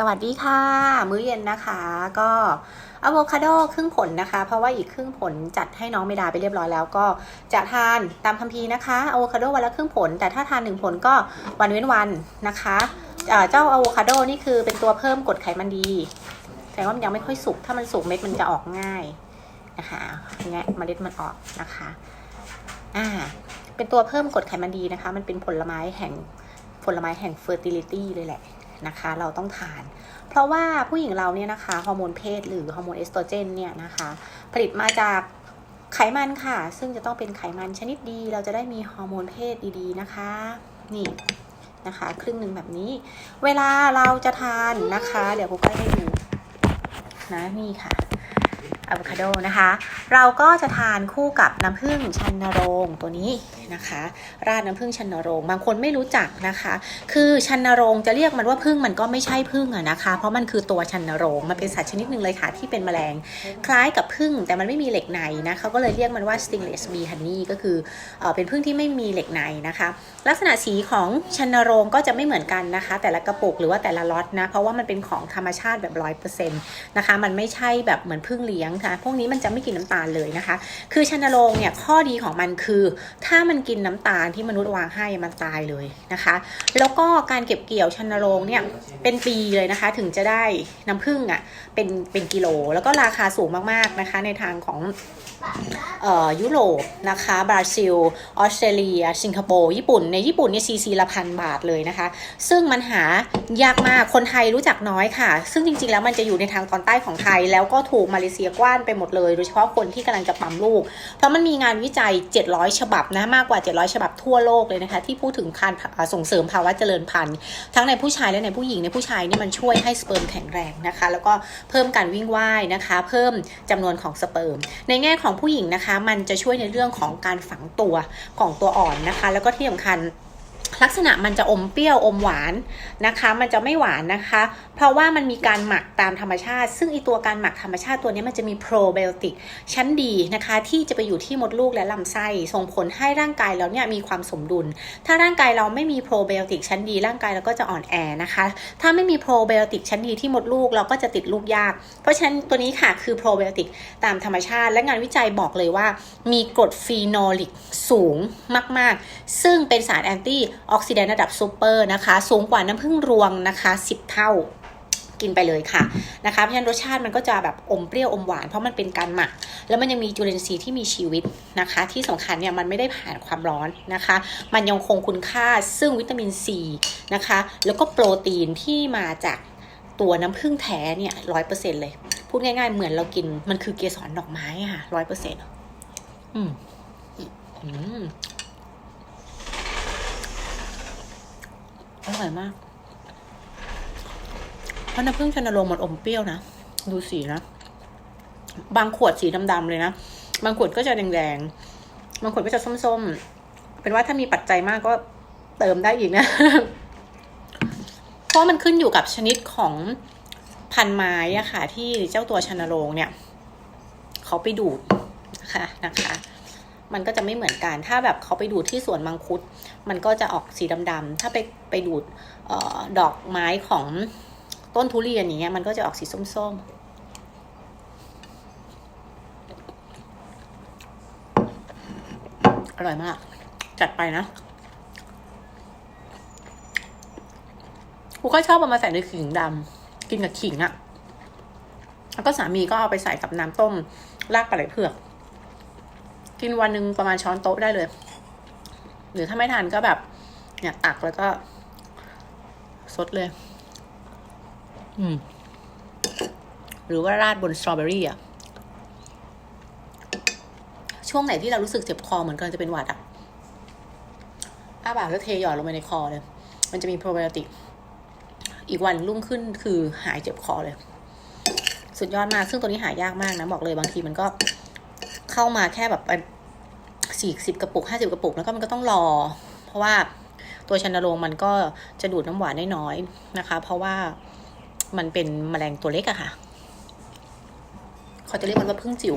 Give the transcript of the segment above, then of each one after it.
สวัสดีค่ะ มื้อเย็นนะคะ ก็อะโวคาโดครึ่งผลนะคะ เพราะว่าอีกครึ่งผลจัดให้น้องเมดาไปเรียบร้อยแล้วก็จะทานตามคัมภีร์นะคะอะโวคาโดวันละครึ่งผล แต่ถ้าทานหนึ่งผลก็วันเว้นวันนะคะเอ่อเจ้าอะโวคาโดนี่คือเป็นตัวเพิ่มกรดไขมันดีแต่ว่ามันยังไม่ค่อยสุกถ้ามันสุกเม็ดมันจะออกง่ายนะคะแงะเมล็ดมันออกนะคะอ่าเป็นตัวเพิ่มกรดไขมันดีนะคะ มันเป็นผลไม้แห่งผลไม้แห่ง fertility เลยแหละ นะคะ เราต้องทาน เพราะว่าผู้หญิงเราเนี่ยนะคะฮอร์โมนเพศหรือฮอร์โมนเอสโตรเจนเนี่ยนะคะ ผลิตมาจากไขมันค่ะ ซึ่งจะต้องเป็นไขมันชนิดดี เราจะได้มีฮอร์โมนเพศดีๆนะคะ นี่นะคะ ครึ่งหนึ่งแบบนี้ เวลาเราจะทานนะคะ เดี๋ยวกูก็ให้ดูนะนี่ค่ะ อะโวคาโดนะคะ เราก็จะทานคู่กับน้ำผึ้งชันนรงตัวนี้นะคะ ราดน้ำผึ้งชันนรงบางคนไม่รู้จักนะคะ คือชันนรงจะเรียกมันว่าผึ้งมันก็ไม่ใช่ผึ้งอะนะคะ เพราะมันคือตัวชันนรงมันเป็นสัตว์ชนิดหนึ่งเลยค่ะที่เป็นแมลงคล้ายกับผึ้งแต่มันไม่มีเหล็กในนะเขาก็เลยเรียกมันว่า stingless bee honey ก็คือเอเป็นผึ้งที่ไม่มีเหล็กในนะคะ ลักษณะสีของชันนรงก็จะไม่เหมือนกันนะคะ แต่ละกระปุกหรือว่าแต่ละล็อตนะเพราะว่ามันเป็นของธรรมชาติแบบร้อยเปอร์เซ็นต์นะคะ มันไม่ใช่แบบเหมือนผึ้งเลี้ยงค่ะ พวกนี้มันจะไม่กินน้ำตาลเลยนะคะ คือชันนโรงเนี่ยข้อดีของมันคือ ถ้ามันกินน้ำตาลที่มนุษย์วางให้มันตายเลยนะคะ แล้วก็การเก็บเกี่ยวชันนโรงเนี่ยเป็นปีเลยนะคะ ถึงจะได้น้ำผึ้งอะเป็นเป็นกิโล แล้วก็ราคาสูงมากๆนะคะ ในทางของยุโรปนะคะบราซิล ออสเตรเลีย สิงคโปร์ ญี่ปุ่น ในญี่ปุ่นเนี่ยซีซีละพันบาทเลยนะคะ ซึ่งมันหายากมาก คนไทยรู้จักน้อยค่ะ ซึ่งจริงๆแล้วมันจะอยู่ในทางตอนใต้ของไทย แล้วก็ถูกมาเลเซียกว้าว่านไปหมดเลย โดยเฉพาะคนที่กำลังจะปั๊มลูก เพราะมันมีงานวิจัย 700 ฉบับนะมากกว่า 700 ฉบับทั่วโลกเลยนะคะ ที่พูดถึงการส่งเสริมภาวะเจริญพันธุ์ ทั้งในผู้ชายและในผู้หญิงในผู้ชายนี่มันช่วยให้สเปิร์มแข็งแรงนะคะ แล้วก็เพิ่มการวิ่งว่ายนะคะ เพิ่มจำนวนของสเปิร์ม ในแง่ของผู้หญิงนะคะ มันจะช่วยในเรื่องของการฝังตัวของตัวอ่อนนะคะ แล้วก็ที่สำคัญ ลักษณะมันจะอมเปรี้ยวอมหวานนะคะ มันจะไม่หวานนะคะ เพราะว่ามันมีการหมักตามธรรมชาติ ซึ่งอีตัวการหมักธรรมชาติตัวนี้มันจะมีโปรไบโอติกชั้นดีนะคะ ที่จะไปอยู่ที่มดลูกและลำไส้ส่งผลให้ร่างกายเราเนี่ยมีความสมดุล ถ้าร่างกายเราไม่มีโปรไบโอติกชั้นดีร่างกายเราก็จะอ่อนแอนะคะ ถ้าไม่มีโปรไบโอติกชั้นดีที่มดลูกเราก็จะติดลูกยาก เพราะฉะนั้นตัวนี้ค่ะคือโปรไบโอติกตามธรรมชาติ และงานวิจัยบอกเลยว่า มีกรดฟีนอลิกสูงมาก ๆ ซึ่งเป็นสารแอนตี้ออกซิแดนต์ระดับซูเปอร์นะคะ สูงกว่าน้ำผึ้งรวงนะคะ 10 เท่ากินไปเลยค่ะนะคะเพราะฉะนั้นรสชาติมันก็จะแบบอมเปรี้ยวอมหวานเพราะมันเป็นการหมัก แล้วมันยังมีจุลินทรีย์ที่มีชีวิตนะคะ ที่สำคัญเนี่ยมันไม่ได้ผ่านความร้อนนะคะ มันยังคงคุณค่าซึ่งวิตามินซีนะคะ แล้วก็โปรตีนที่มาจากตัวน้ำผึ้งแท้เนี่ยร้อยเปอร์เซ็นเลย พูดง่ายๆ เหมือนเรากินมันคือเกสรดอกไม้ค่ะร้อยเปอร์เซ็นต์อืมอืม ร่อยมาก เพราะน้ำผึ้งชนโรงมันอมเปรี้ยวนะ ดูสีนะ บางขวดสีดำๆเลยนะ บางขวดก็จะแดงๆ บางขวดก็จะส้มๆ เป็นว่าถ้ามีปัจจัยมากก็เติมได้อีกนะ เพราะมันขึ้นอยู่กับชนิดของพันไม้อะค่ะ ที่เจ้าตัวชนโรงเนี่ย เขาไปดูดนะคะนะคะ มันก็จะไม่เหมือนกัน ถ้าแบบเขาไปดูดที่สวนมังคุด มันก็จะออกสีดำๆ ถ้าไปไปดูดออดอกไม้ของต้นทุเรียนอย่างเงี้ย มันก็จะออกสีส้มๆ อร่อยมาก จัดไปนะกูก็ชอบเอามาใส่ในขิงดำกินกับขิงอะ่ะแล้วก็สามีก็เอาไปใส่กับน้ำต้มรากปลาไหลเผือก กินวันหนึ่งประมาณช้อนโต๊ะได้เลย หรือถ้าไม่ทานก็แบบ เนี่ยตักแล้วก็ซดเลย อืม หรือว่าราดบนสตรอเบอรี่อะ ช่วงไหนที่เรารู้สึกเจ็บคอเหมือนกันจะเป็นหวัดอะอ้าปากแล้วเทหยอดลงไปในคอเลย มันจะมีโปรไบโอติก อีกวันรุ่งขึ้นคือหายเจ็บคอเลย สุดยอดมาก ซึ่งตัวนี้หายากมากนะ บอกเลยบางทีมันก็ เข้ามาแค่แบบสี่สิบกระปุกห้าสิบกระปุกแล้วก็มันก็ต้องรอ เพราะว่าตัวชันโรงมันก็จะดูดน้ำหวานได้น้อยนะคะ เพราะว่ามันเป็นแมลงตัวเล็กอะค่ะ เขาจะเรียกมันว่าพึ่งจิ๋ว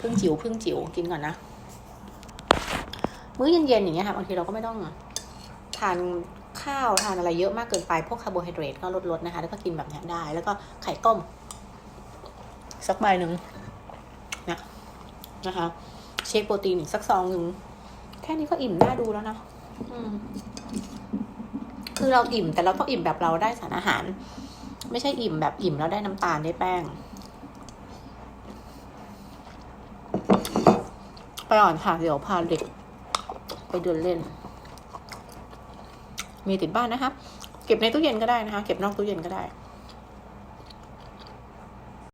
พึ่งจิ๋วพึ่งจิ๋วกินก่อนนะ มื้อเย็นๆอย่างเงี้ยค่ะบางทีเราก็ไม่ต้องทานข้าวทานอะไรเยอะมากเกินไปพวกคาร์โบไฮเดรตก็ลดลดนะคะ แล้วก็กินแบบนี้ได้ แล้วก็ไข่ต้ม สักใบหนึ่ง นะนะคะ เชคโปรตีนอีกสักซองหนึ่งแค่นี้ก็อิ่มน่าดูแล้วนะอืมคือเราอิ่มแต่เราต้องอิ่มแบบเราได้สารอาหาร ไม่ใช่อิ่มแบบอิ่มแล้วได้น้ำตาลได้แป้ง ไปอ่อนค่ะ เดี๋ยวพาเด็กไปเดินเล่น มีติดบ้านนะคะ เก็บในตู้เย็นก็ได้นะคะ เก็บนอกตู้เย็นก็ได้